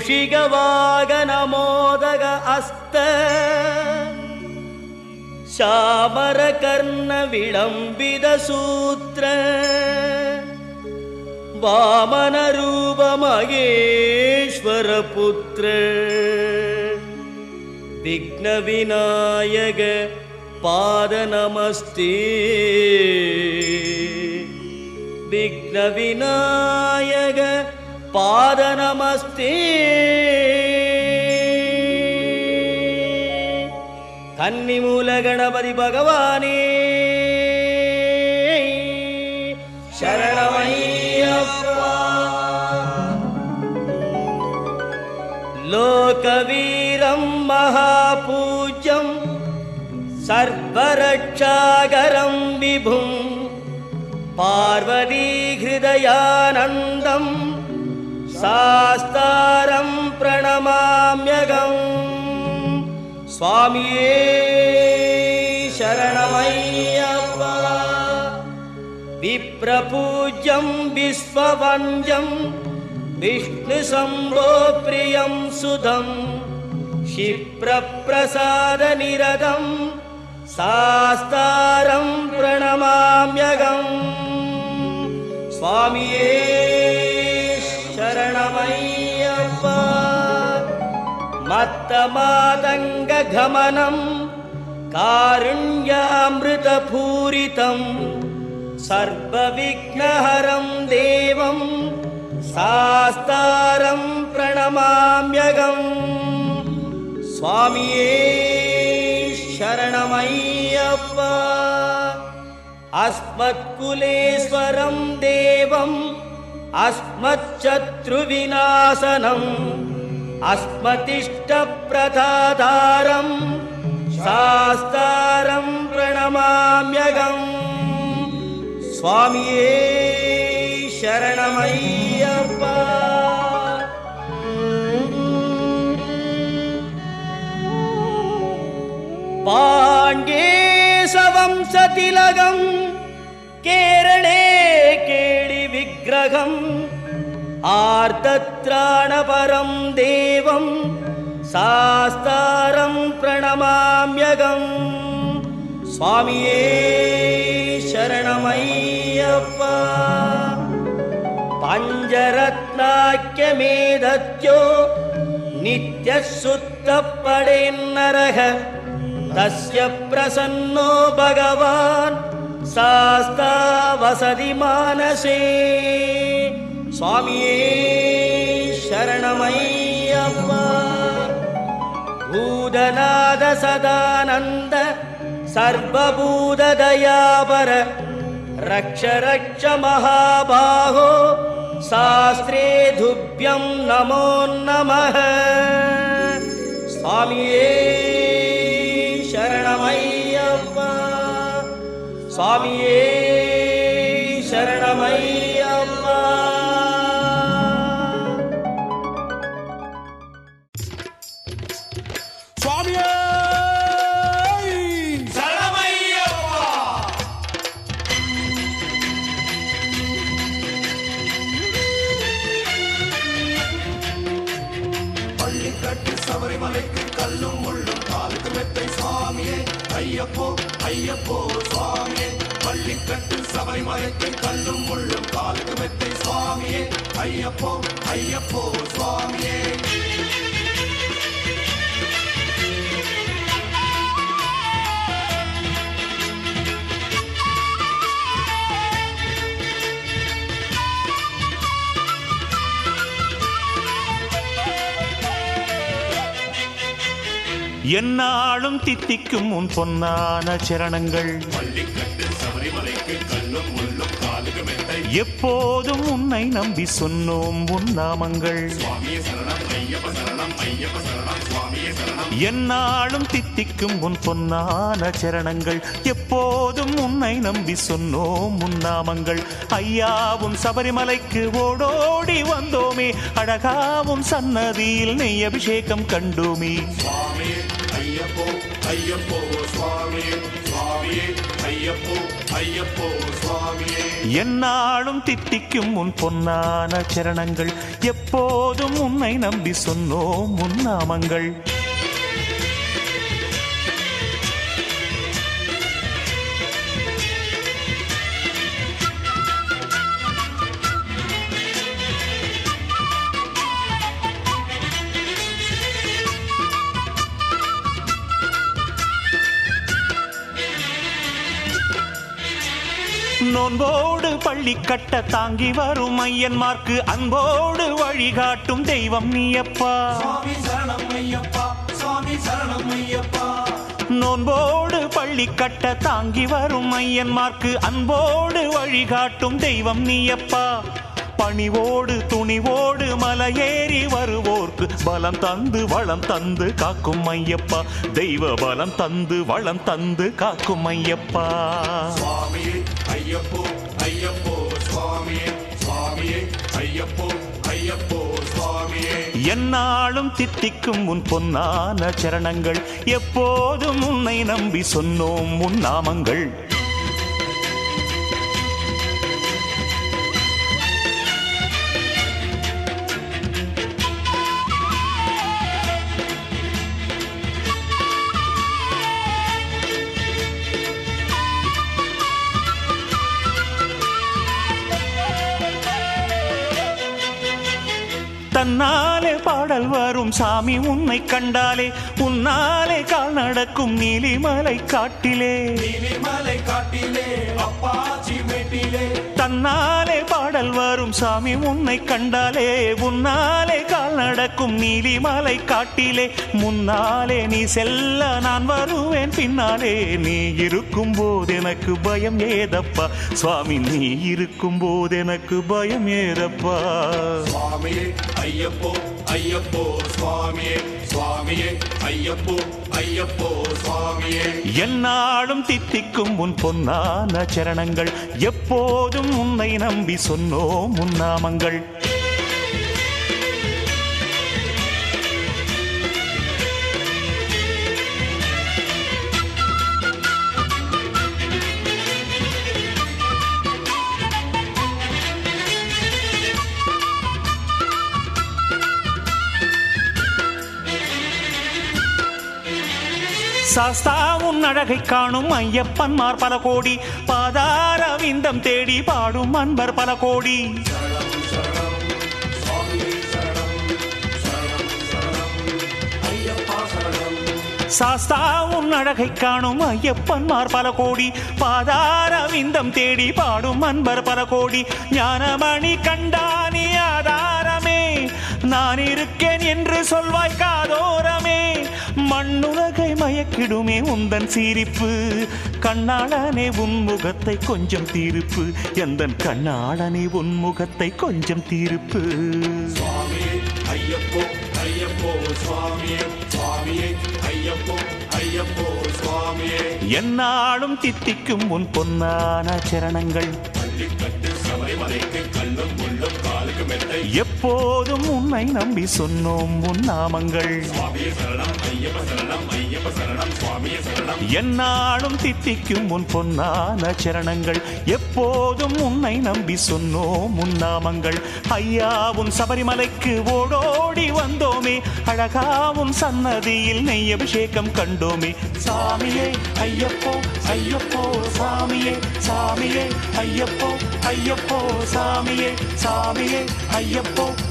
मूषिकवागनमोदग अस्त। श्यामरकर्णविडम्बिदसूत्र वामनरूपमगेश्वरपुत्र विघ्नविनायक पादनमस्ते। विघ्नविनायक பாத நமஸ்தே கன்னிமூல கணபதி பகவானே சரணமையப்பா லோகவீரம் மகாபூஜ்யம் சர்வரட்சாகரம் விபும் பார்வதி ஹிருதயானந்தம் सास्तारं प्रणमाम्यघम् स्वामिये शरणमय्य विप्रपूज्यं विश्ववन्द्यं विष्णुशम्भो प्रियं सुधं। क्षिप्रसादनिरतं सास्तारं प्रणमाम्यघम् स्वामिये मत्तमातङ्गगमनं कारुण्यामृतपूरितम् सर्वविघ्नहरं देवं शास्तारं प्रणमाम्यगम् स्वामिये शरणमय्यप्पा अस्मत्कुलेश्वरं देवम् अस्मच्शत्रुविनाशनम् अस्मतिष्ठप्रधातारम् शास्तारम् प्रणमाम्यगम् स्वामिये शरणमय्यब् पाण्ड्ये स वंसतिलकम् केरणे केडिविग्रहम् आर्तत्राणपरं देवं सास्तारं प्रणमाम्यगम् स्वामिये शरणमय्यप्पा पञ्चरत्नाख्यमेधत्यो नित्यः सुप्तपडेन्नरः तस्य प्रसन्नो भगवान् सास्ता वसति मानसे சுவாமியே சரணமையப்பா. பூதநாத சதானந்த சர்வபூததயாபர ரக்ஷ ரக்ஷ மகாபாகோ சாஸ்திரே துப்பியம் நமோ நம சுவாமியே சரணமையப்பா. சுவாமியே என்னாலும் தித்திக்கும் உன் பொன்னான சரணங்கள். எப்போதும் உன்னை நம்பி சொன்னோம் உன் நாமங்கள். என்னாலும் தித்திக்கும் உன் பொன்னான சரணங்கள். எப்போதும் உன்னை நம்பி சொன்னோம் உன் நாமங்கள். ஐயாவும் சபரிமலைக்கு ஓடோடி வந்தோமே. அழகாவும் சன்னதியில் நெய் அபிஷேகம் கண்டோமே. ஐயப்போ ஐயப்போ சுவாமியே சுவாமியே ஐயப்போ ஐயப்போ சுவாமியே. என்னாலும் திட்டிக்கும் உன் பொன்னான சரணங்கள் எப்போதும் உன்னை நம்பி சொன்னோம் உன் நாமங்கள். நோன்போடு பள்ளி கட்ட தாங்கி வரும் ஐயன்மார்க்கு அன்போடு வழிகாட்டும் தெய்வம் நீயப்பா. நோன்போடு பள்ளி கட்ட தாங்கி வரும் ஐயன்மார்க்கு அன்போடு வழிகாட்டும் தெய்வம் நீயப்பா. பணிவோடு துணிவோடு மலையேறி வருவோர்க்கு பலம் தந்து வளம் தந்து காக்கும் ஐயப்பா. தெய்வ பலம் தந்து வளம் தந்து காக்கும் ஐயப்பா. ஐயப்போ ஐயப்போ சுவாமியே சுவாமியே ஐயப்போ ஐயப்போ சுவாமியே. என்னாலும் தித்திக்கும் உன் பொன்னான சரணங்கள். எப்போதும் உன்னை நம்பி சொன்னோம் உன் நாமங்கள். தன்னாலே பாடல் வரும். சாமி உன்னை கண்டாலே உன்னாலே கால் நடக்கும் நீலிமலை காட்டிலே. நீலிமலை காட்டிலே அப்பாச்சி மேட்டிலே. தன்னாலே பாடல் வரும் சாமி உன்னை கண்டாலே உன்னாலே கால் நடக்கும் நீலிமலை காட்டிலே. முன்னாலே நீ செல்ல நான் வருவேன். பின்னாலே நீ இருக்கும் போது எனக்கு பயம் ஏதப்பா? சுவாமி நீ இருக்கும் போது எனக்கு பயம் ஏதப்பா சுவாமியே ஐயப்போ ஐயப்போ சுவாமியே சுவாமியே ஐயப்போ ஐயப்போ சுவாமியே. என்னாலும் தித்திக்கும் உன் பொன்னான சரணங்கள். எப்போதும் உன்னை நம்பி சொன்னோம் உன் சாஸ்தா உன் அழகை காணும் ஐயப்பன்மார் பல கோடி. பாதார விந்தம் தேடி பாடும் அன்பர் பல கோடி. சாஸ்தா உன் அழகை காணும் ஐயப்பன்மார் பல கோடி. பாதார விந்தம் தேடி பாடும் அன்பர் பல கோடி. ஞானமணி கண்டானி ஆதாரமே. நான் இருக்கேன் என்று சொல்வாய் காதோரமே. மண்ணுலகை மயக்கிடுமே உந்தன் சிரிப்பு. கண்ணாளனே உன் முகத்தை கொஞ்சம் தீர்ப்பு. எந்தன் கண்ணாளனே உன் முகத்தை கொஞ்சம் தீர்ப்பு. சுவாமியே ஐயப்போ ஐயப்போ சுவாமியே சுவாமியே ஐயப்போ ஐயப்போ சுவாமியே. என்னாலும் தித்திக்கும் உன் பொன்னான சரணங்கள். பள்ளிக்கட்டு எப்போதும் உன்னை நம்பி சொன்னோம் உன் நாமங்கள். என்னாலும் தித்திக்கும் உன் பொன்னான சரணங்கள். எப்போதும் உன்னை நம்பி சொன்னோம் உன் நாமங்கள். ஐயா உன் சபரிமலைக்கு ஓடோடி வந்தோமே. அழகா உன் சன்னதியில் நெய் அபிஷேகம் கண்டோமே. சாமியே ஐயப்போ ஐயப்போ சாமியே சாமியே ஐயப்போ ஐயப்போ சாமியே சாமியே ஐயப்போ.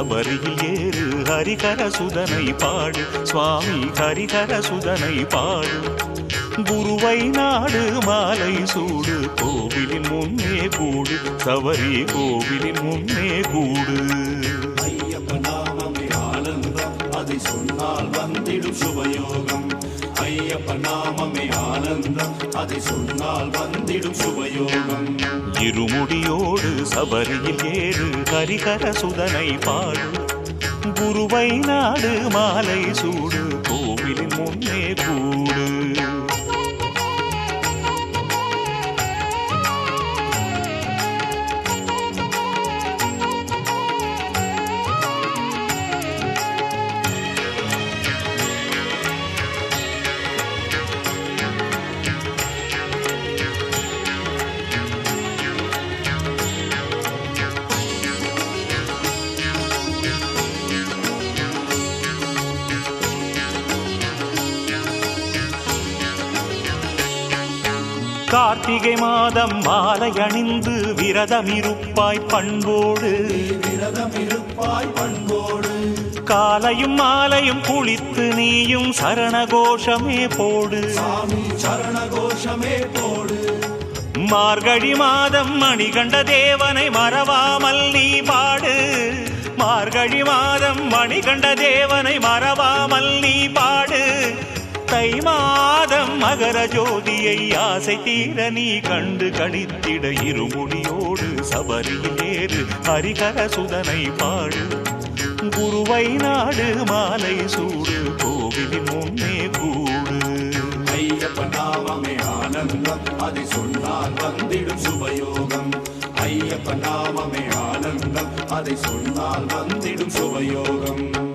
சபரியில் ஏறு ஹரிகர சுதனை பாடு. சுவாமி ஹரிகர சுதனை பாடு. குருவை நாடு மாலை சூடு. கோவிலின் முன்னே கூடு. சபரி கோவிலின் முன்னே கூடு. ஐயப்ப நாமமே ஆனந்தம். அதை சொன்னால் வந்திடும் சுபயோகம். சொன்னால் வந்திடும் சுபயோகம் இருமுடியோடு சபரியில் ஏறு ஹரிகர சுதனை பாடு. குருவை நாடு மாலை சூடு கோவிலின் முன்னே கூடு. கார்த்திகை மாதம் மாலை அணிந்து விரதம் இருப்பாய் பண்போடு. விரதம் இருப்பாய் பண்போடு. காலையும் மாலையும் குளித்து நீயும் சரணகோஷமே போடு. சாமி சரண கோஷமே போடு. மார்கழி மாதம் மணிகண்ட தேவனை மறவாமல் நீ பாடு. மார்கழி மாதம் மணிகண்ட தேவனை மறவாமல் நீ பாடு. தை மாதம் மகர ஜோதியை ஆசை தீர நீ கண்டு கழித்திட இருமுடியோடு சபரியில் ஏறு ஹரிகர சுதனை பாடு. குருவை நாடு மாலை சூடு கோவிலின் முன்னே கூடு. ஐயப்பன் நாமமே ஆனந்தம் அதை சொன்னால் வந்திடும் சுபயோகம். ஐயப்பன் நாமமே ஆனந்தம் அதை சொன்னால் வந்திடும் சுபயோகம்.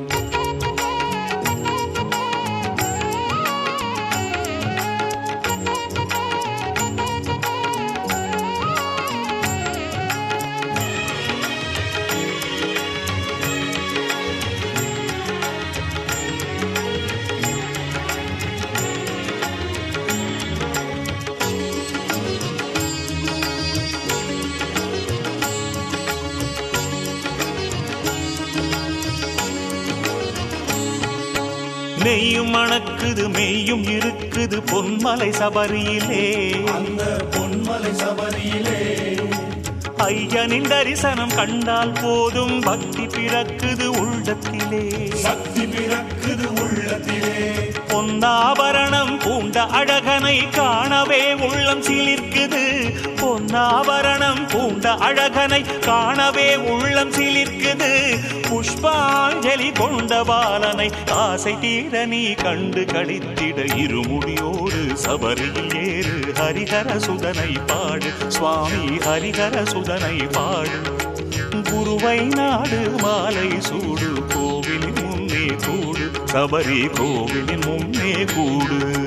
நெய்யும் மணக்குது மெய்யும் இருக்குது பொன்மலை சபரியிலே. அந்த பொன்மலை சபரியிலே. ஐயனின் தரிசனம் கண்டால் போதும் பக்தி பிறக்குது உள்ளத்திலே. சக்தி பிறக்குது உள்ளத்திலே. பொன்னாபரணம் பூண்ட அழகனை காணவே உள்ளம் சிலிர்க்குது. பொன்னாபரணம் பூண்ட அழகனை காணவே உள்ளம் சிலிர்க்குது. புஷ்பாஞ்சலி கொண்ட பாலனை ஆசை தீர நீ கண்டு கழித்திட இருமுடியோடு சபரியில் ஏறு. ஹரிஹர சுதனை பாடு. சுவாமி ஹரிஹர சுதனை பாடு. குருவை நாடு மாலை சூடு. கோவிலின் முன்னே கூடு. சபரி கோவிலின் முன்னே கூடு.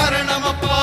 சரணமப்பா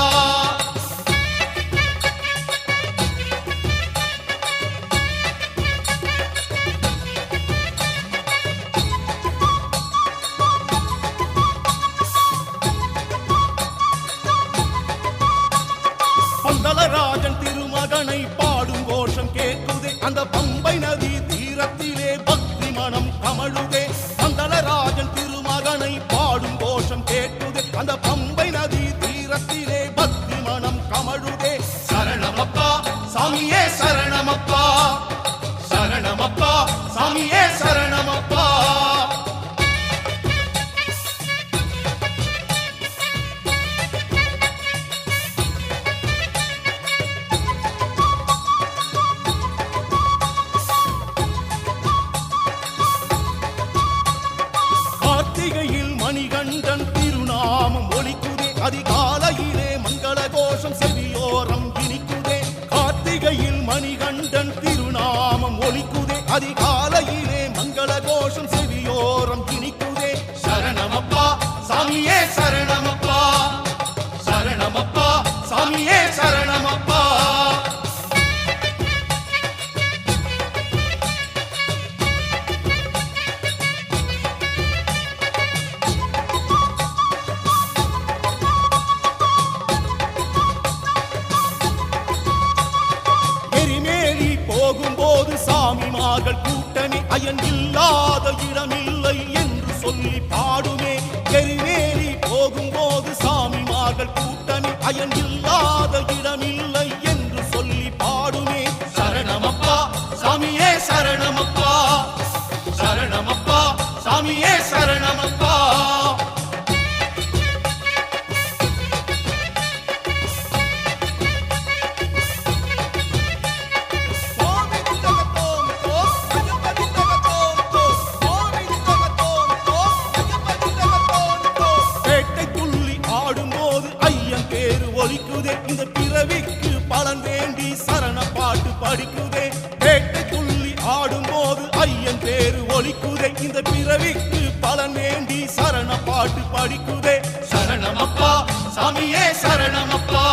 என் பேரு ஒலிக்குதே. இந்த பிறவிக்கு பலன் வேண்டி சரண பாட்டு படிக்குதே. சரணமப்பா சாமியே சரணமப்பா.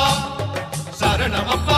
சரணமப்பா.